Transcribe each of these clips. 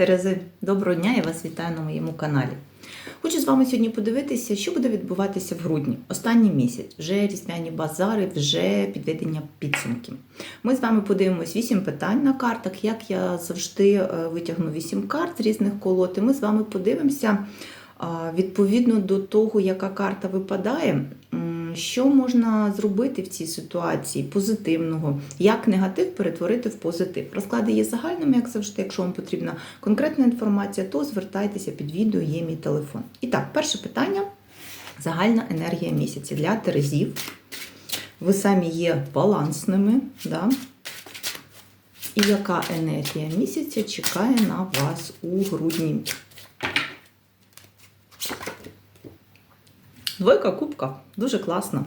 Терези, доброго дня, я вас вітаю на моєму каналі. Хочу з вами сьогодні подивитися, що буде відбуватися в грудні, останній місяць, вже різдвяні базари, вже підведення підсумків. Ми з вами подивимось 8 питань на картах. Як я завжди е, витягну 8 карт з різних колод, і ми з вами подивимося відповідно до того, яка карта випадає. Що можна зробити в цій ситуації позитивного, як негатив перетворити в позитив? Розклади є загальними, як завжди. Якщо вам потрібна конкретна інформація, то звертайтеся під відео, є мій телефон. І так, перше питання: загальна енергія місяця для Терезів. Ви самі є балансними. Да? І яка енергія місяця чекає на вас у грудні? Двойка кубка. Дуже класно.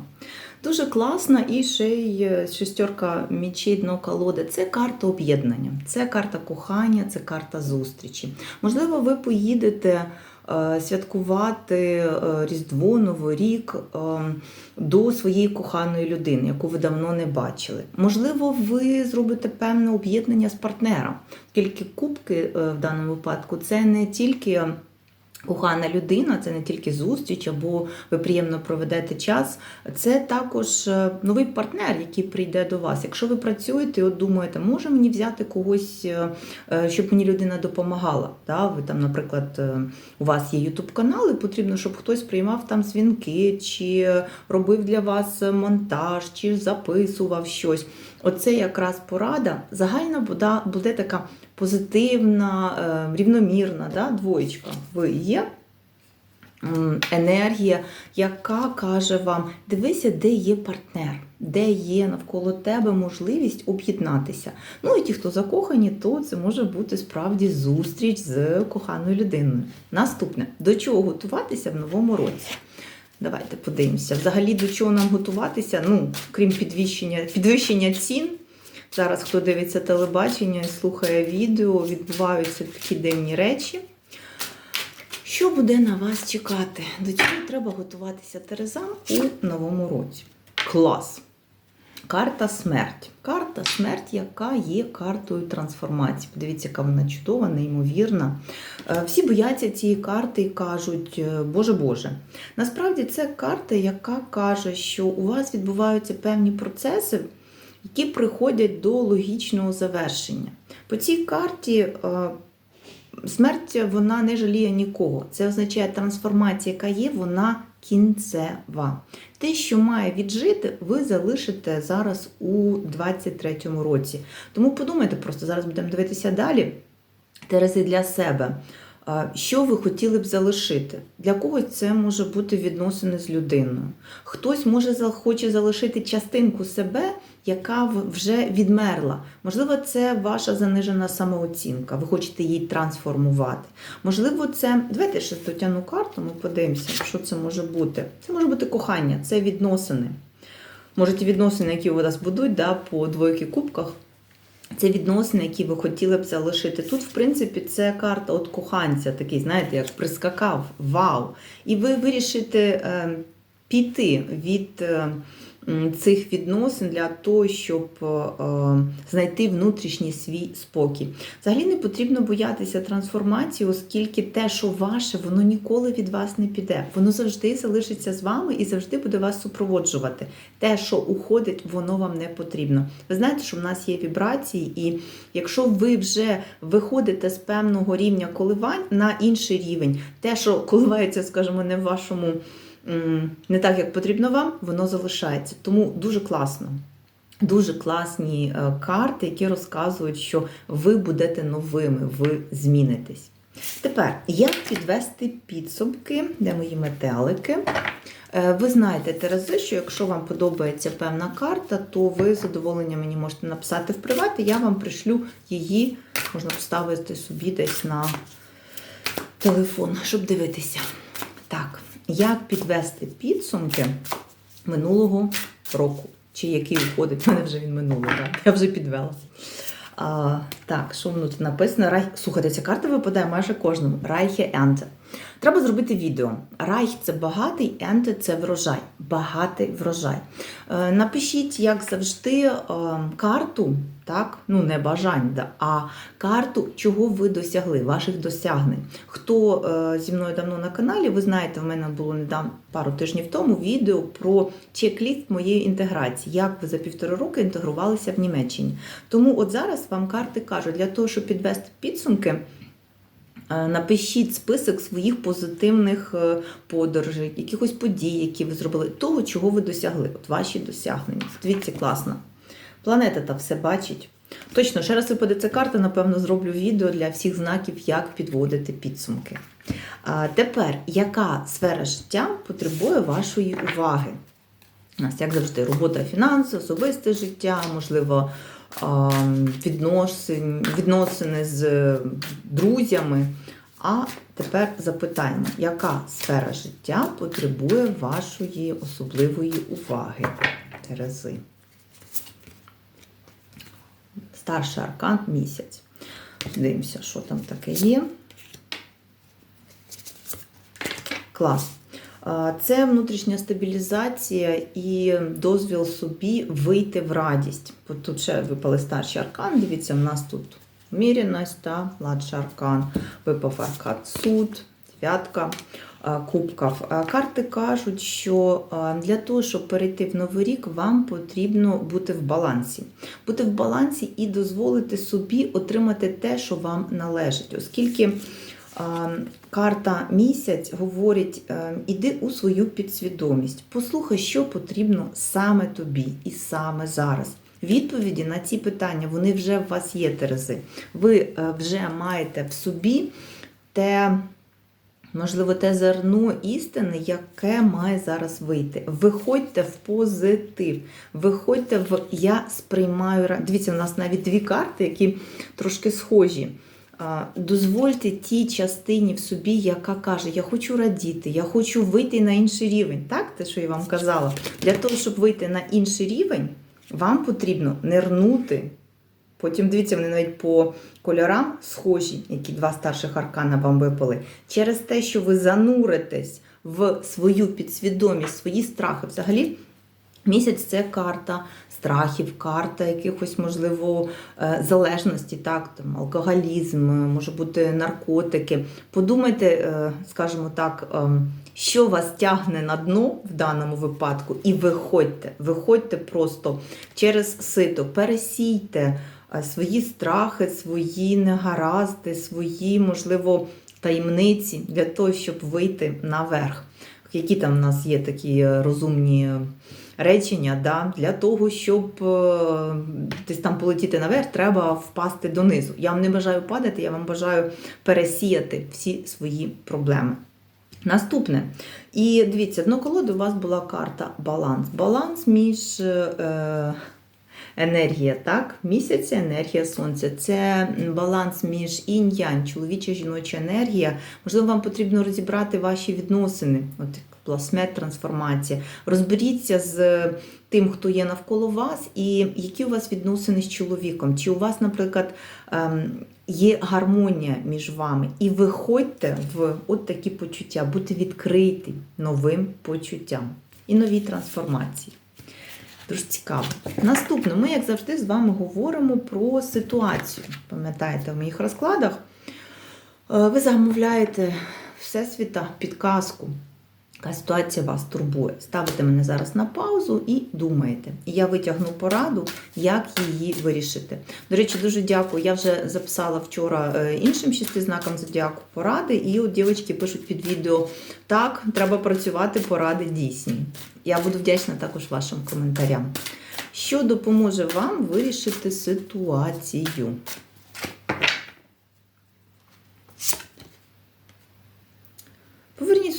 Дуже класно, і ще й е, шестерка мічей, дно колоди. Це карта об'єднання, це карта кохання, це карта зустрічі. Можливо, ви поїдете е, святкувати е, Різдво, Новий рік до своєї коханої людини, яку ви давно не бачили. Можливо, ви зробите певне об'єднання з партнером. Тільки кубки в даному випадку це не тільки. Кохана людина, це не тільки зустріч, або ви приємно проведете час. Це також е, новий партнер, який прийде до вас. Якщо ви працюєте, от думаєте, може мені взяти когось, е, е, щоб мені людина допомагала. Да? Ви там, наприклад, у вас є ютуб канал, і потрібно, щоб хтось приймав там дзвінки, чи робив для вас монтаж, чи записував щось. Оце якраз порада. Загальна буде, буде така позитивна, е, рівномірна да, двоєчка. Ви є енергія, яка каже вам: дивися, де є партнер, де є навколо тебе можливість об'єднатися. Ну і ті, хто закохані, то це може бути справді зустріч з коханою людиною. Наступне, до чого готуватися в новому році? Давайте подивимося. Взагалі, до чого нам готуватися, ну, крім підвищення, підвищення цін. Зараз, хто дивиться телебачення і слухає відео, відбуваються такі дивні речі. Що буде на вас чекати? До чого треба готуватися Терезам у новому році? Клас! Карта смерть. Карта смерть, яка є картою трансформації. Подивіться, яка вона чудова, неймовірна. Е, Всі бояться цієї карти і кажуть, е, Боже Боже. Насправді це карта, яка каже, що у вас відбуваються певні процеси, які приходять до логічного завершення. По цій карті е, смерть вона не жаліє нікого. Це означає трансформація, яка є, вона кінцева. Те, що має віджити, ви залишите зараз у 23-му році. Тому подумайте просто, зараз будемо дивитися далі. Терези для себе. Що ви хотіли б залишити? Для когось це може бути відносини з людиною. Хтось може захоче залишити частинку себе, яка вже відмерла. Можливо, це ваша занижена самооцінка. Ви хочете її трансформувати. Можливо, це. Давайте ще дотягну карту, ми подивимося, що це може бути. Це може бути кохання, це відносини. Може, ті відносини, які у вас будуть да, по двойки кубках, це відносини, які ви хотіли б залишити. Тут, в принципі, це карта от коханця, такий, знаєте, як прискакав, вау. І ви вирішите е, піти від е, цих відносин для того, щоб е, е, знайти внутрішній свій спокій. Взагалі не потрібно боятися трансформації, оскільки те, що ваше, воно ніколи від вас не піде. Воно завжди залишиться з вами і завжди буде вас супроводжувати. Те, що уходить, воно вам не потрібно. Ви знаєте, що в нас є вібрації, і якщо ви вже виходите з певного рівня коливань на інший рівень, те, що коливається, скажімо, не в вашому не так, як потрібно вам, воно залишається. Тому дуже класно. Дуже класні е, карти, які розказують, що ви будете новими, ви змінитесь. Тепер, як підвести підсумки, де мої метелики? Е, Ви знаєте, Терези, що якщо вам подобається певна карта, то ви з задоволенням мені можете написати в приват, і я вам пришлю її, можна поставити собі десь на телефон, щоб дивитися. Як підвести підсумки минулого року? Чи який уходить? У мене вже він минулий, так? Я вже підвела. А, так, що тут написано? Рай... Слухайте, ця карта випадає майже кожному. Райхе Енте. Треба зробити відео. Райх це багатий, енте це врожай. Багатий врожай. Е, Напишіть, як завжди, е, карту, так, ну не бажань, а карту, чого ви досягли, ваших досягнень. Хто е, зі мною давно на каналі, ви знаєте, в мене було недавно пару тижнів тому відео про чек-ліст моєї інтеграції, як ви за півтора роки інтегрувалися в Німеччині. Тому от зараз вам карти кажуть, для того, щоб підвести підсумки. Е, Напишіть список своїх позитивних е, подорожей, якихось подій, які ви зробили, того, чого ви досягли, от ваші досягнення. Дивіться, класно. Планета та все бачить. Точно, ще раз випаде ця карта, напевно, зроблю відео для всіх знаків, як підводити підсумки. А тепер, яка сфера життя потребує вашої уваги? У нас, як завжди, робота, фінанси, особисте життя, можливо, відносин, відносини з друзями. А тепер запитаємо, яка сфера життя потребує вашої особливої уваги, Терези? Старший аркан місяць. Дивимося, що там таке є. Клас. Це внутрішня стабілізація і дозвіл собі вийти в радість. Тут ще випали старший аркан. Дивіться, в нас тут вміряність та младший аркан. Випав аркан суд, дев'ятка кубків. Карти кажуть, що для того, щоб перейти в новий рік, вам потрібно бути в балансі. Бути в балансі і дозволити собі отримати те, що вам належить, оскільки. Карта місяць говорить: е, іди у свою підсвідомість, послухай, що потрібно саме тобі і саме зараз. Відповіді на ці питання вони вже в вас є, Терези. Ви е, вже маєте в собі те, можливо, те зерно істини, яке має зараз вийти. Виходьте в позитив, виходьте в я сприймаю. Дивіться, у нас навіть дві карти, які трошки схожі. Дозвольте тій частині в собі, яка каже: Я хочу радіти, я хочу вийти на інший рівень. Так, те, що я вам казала. Для того, щоб вийти на інший рівень, вам потрібно нирнути. Потім дивіться, вони навіть по кольорам схожі, які два старших аркана вам випали. Через те, що ви зануритесь в свою підсвідомість, свої страхи. Взагалі, Місяць це карта страхів, карта якихось, можливо, е, залежності, так, там, алкоголізм, е, може бути наркотики. Подумайте, е, скажімо так, ем, що вас тягне на дно в даному випадку, і виходьте. Виходьте просто через сито, пересійте свої страхи, свої негаразди, свої, можливо, таємниці для того, щоб вийти наверх. Які там в нас є такі розумні речення, да? для того, щоб е, десь там полетіти наверх, треба впасти донизу. Я вам не бажаю падати, я вам бажаю пересіяти всі свої проблеми. Наступне. І дивіться, дно колоди у вас була карта баланс. Баланс між е, енергія, так? Місяця, енергія сонця. Це баланс між інь-янь, чоловіча жіноча енергія. Можливо, вам потрібно розібрати ваші відносини. От пласмет, трансформація. Розберіться з тим, хто є навколо вас, і які у вас відносини з чоловіком. Чи у вас, наприклад, ем, є гармонія між вами, і виходьте в от такі почуття, бути відкриті новим почуттям і новій трансформації. Дуже цікаво. Наступне, ми, як завжди, з вами говоримо про ситуацію. Пам'ятаєте, в моїх розкладах е, ви замовляєте Всесвіта підказку. Яка ситуація вас турбує? Ставите мене зараз на паузу і думаєте. І я витягну пораду, як її вирішити. До речі, дуже дякую. Я вже записала вчора е, іншим шести знакам зодіаку поради, і от дівчатки пишуть під відео: так, треба працювати, поради дійсні. Я буду вдячна також вашим коментарям. Що допоможе вам вирішити ситуацію?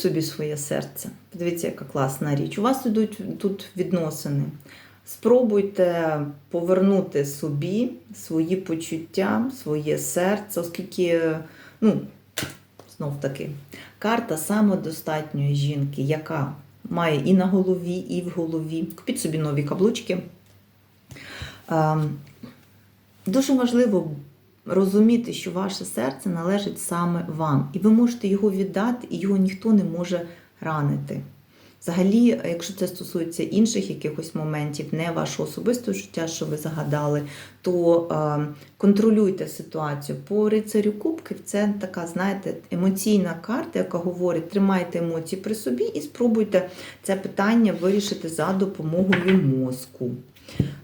Собі своє серце. Подивіться, яка класна річ. У вас ідуть тут відносини. Спробуйте повернути собі свої почуття, своє серце, оскільки, ну, знов таки, карта самодостатньої жінки, яка має і на голові, і в голові. Купіть собі нові каблучки. Ем, Дуже важливо розуміти, що ваше серце належить саме вам, і ви можете його віддати, і його ніхто не може ранити. Взагалі, якщо це стосується інших якихось моментів, не вашого особистого життя, що ви загадали, то е, контролюйте ситуацію. По рицарю кубків це така, знаєте, емоційна карта, яка говорить, тримайте емоції при собі і спробуйте це питання вирішити за допомогою мозку.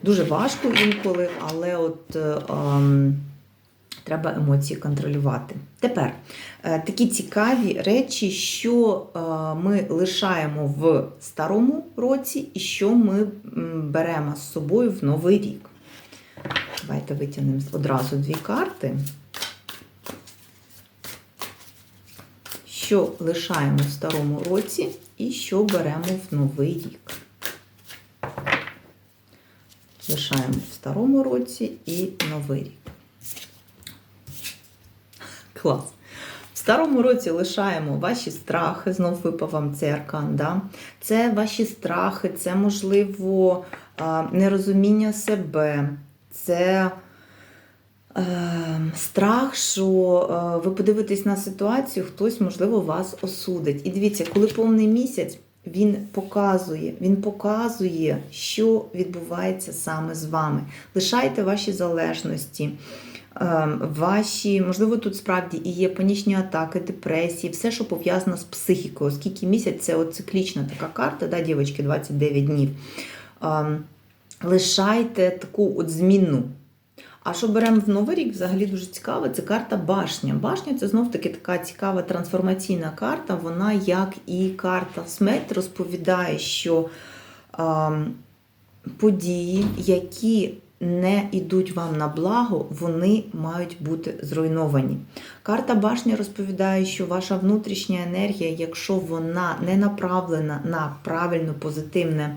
Дуже важко інколи, але от. Треба емоції контролювати. Тепер е, такі цікаві речі, що е, ми лишаємо в старому році, і що ми беремо з собою в новий рік. Давайте витягнемо одразу дві карти. Що лишаємо в старому році, і що беремо в новий рік. Лишаємо в старому році і новий рік. Клас. В старому році лишаємо ваші страхи, знов випав вам цей аркан. Да? Це ваші страхи, це, можливо, нерозуміння себе, це е, страх, що е, ви подивитесь на ситуацію, хтось, можливо, вас осудить. І дивіться, коли повний місяць. Він показує, він показує, що відбувається саме з вами. Лишайте ваші залежності, ваші, можливо, тут справді і є панічні атаки, депресії, все, що пов'язано з психікою, оскільки місяць це циклічна така карта, да, дівчатки, 29 днів. Ем, лишайте таку от змінну. А що беремо в новий рік, взагалі дуже цікаво, це карта башня. Башня це знов-таки така цікава трансформаційна карта. Вона, як і карта смерть, розповідає, що ем, події, які не йдуть вам на благо, вони мають бути зруйновані. Карта башня розповідає, що ваша внутрішня енергія, якщо вона не направлена на правильно позитивне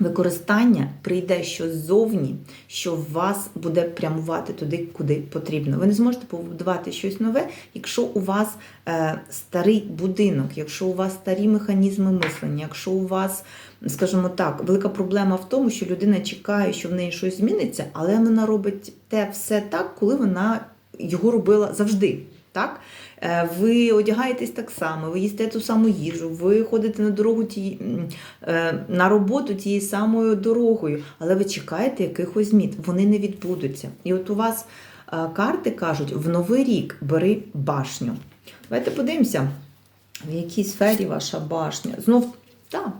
використання, прийде щось ззовні, що вас буде прямувати туди, куди потрібно. Ви не зможете побудувати щось нове, якщо у вас е, старий будинок, якщо у вас старі механізми мислення, якщо у вас скажімо так, велика проблема в тому, що людина чекає, що в неї щось зміниться, але вона робить те все так, коли вона його робила завжди. Так? Е, ви одягаєтесь так само, ви їсте ту саму їжу, ви ходите на дорогу ті, е, на роботу тією самою дорогою, але ви чекаєте якихось змін. Вони не відбудуться. І от у вас е, карти кажуть, в новий рік бери башню. Давайте подивимося, в якій сфері ваша башня. Знов, так.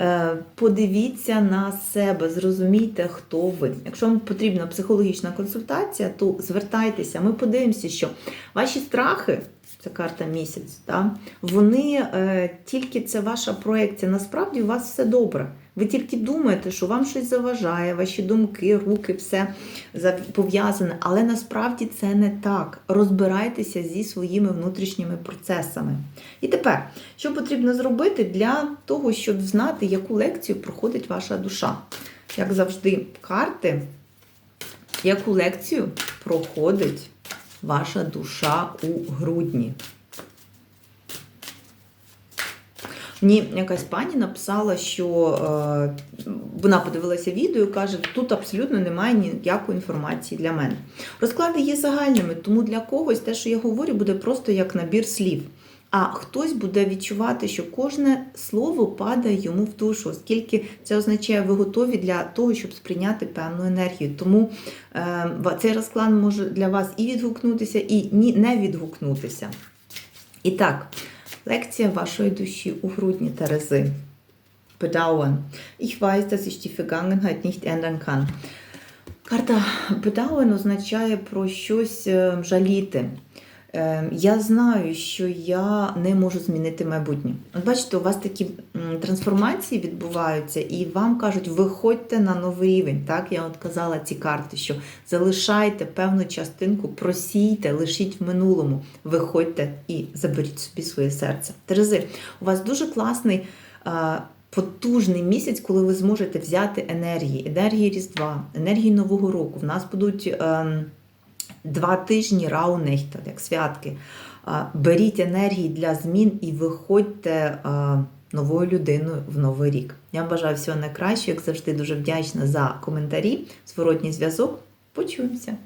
Е, подивіться на себе, зрозумійте, хто ви. Якщо вам потрібна психологічна консультація, то звертайтеся, ми подивимося, що ваші страхи, це карта місяць, да, вони е, тільки це ваша проекція. Насправді у вас все добре. Ви тільки думаєте, що вам щось заважає, ваші думки, руки, все пов'язане, але насправді це не так. Розбирайтеся зі своїми внутрішніми процесами. І тепер, що потрібно зробити для того, щоб знати, яку лекцію проходить ваша душа? Як завжди, карти, яку лекцію проходить ваша душа у грудні? Мені якась пані написала, що е, вона подивилася відео і каже, тут абсолютно немає ніякої інформації для мене. Розклади є загальними, тому для когось те, що я говорю, буде просто як набір слів. А хтось буде відчувати, що кожне слово падає йому в душу, оскільки це означає, ви готові для того, щоб сприйняти певну енергію. Тому е, цей розклад може для вас і відгукнутися, і не відгукнутися. І так. Лекція waszej duszy u грудні Терези. Bedauern. Ich weiß, dass ich die Vergangenheit nicht ändern kann. Карта Bedauern означає про щось жаліти. Ем, я знаю, що я не можу змінити майбутнє. От бачите, у вас такі трансформації відбуваються, і вам кажуть, виходьте на новий рівень. Так, я от казала ці карти, що залишайте певну частинку, просійте, лишіть в минулому, виходьте і заберіть собі своє серце. Терези, у вас дуже класний. Потужний місяць, коли ви зможете взяти енергії, енергії Різдва, енергії Нового року. В нас будуть. Ем, два тижні раунехта, як святки. Беріть енергії для змін і виходьте новою людиною в новий рік. Я вам бажаю всього найкращого, як завжди, дуже вдячна за коментарі, зворотній зв'язок. Почуємося!